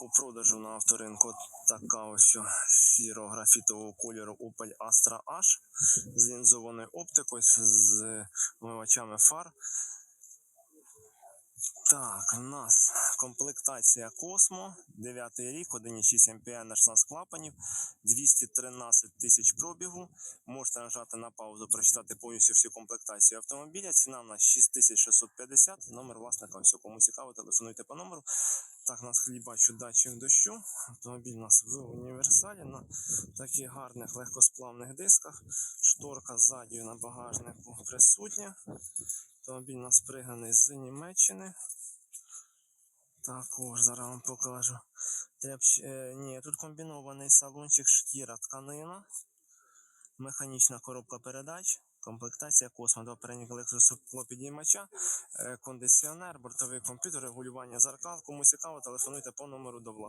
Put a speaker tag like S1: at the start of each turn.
S1: У продажу на авторинку така ось сіро-графітового кольору Opel Astra H з лінзованою оптикою, з вмивачами фар. Так, у нас комплектація Космо, 9 рік, 1,6 МПА на 16 клапанів, 213 тисяч пробігу. Можете нажати на паузу, прочитати повністю всю комплектацію автомобіля. Ціна в нас 6650, номер власника. Все, кому цікаво, телефонуйте по номеру. Так, у нас хліб бачу датчик дощу. Автомобіль у нас в універсалі на таких гарних легкосплавних дисках. Шторка ззаді на багажнику присутня. Автомобіль у нас пригнаний з Німеччини. Також зараз вам покажу. Тряпч... Е, ні, тут комбінований салончик шкіра тканина. Механічна коробка передач. Комплектація Космо, два передніх електросклопідіймача, е, кондиціонер, бортовий комп'ютер, регулювання зеркал. Кому цікаво, телефонуйте по номеру до власника.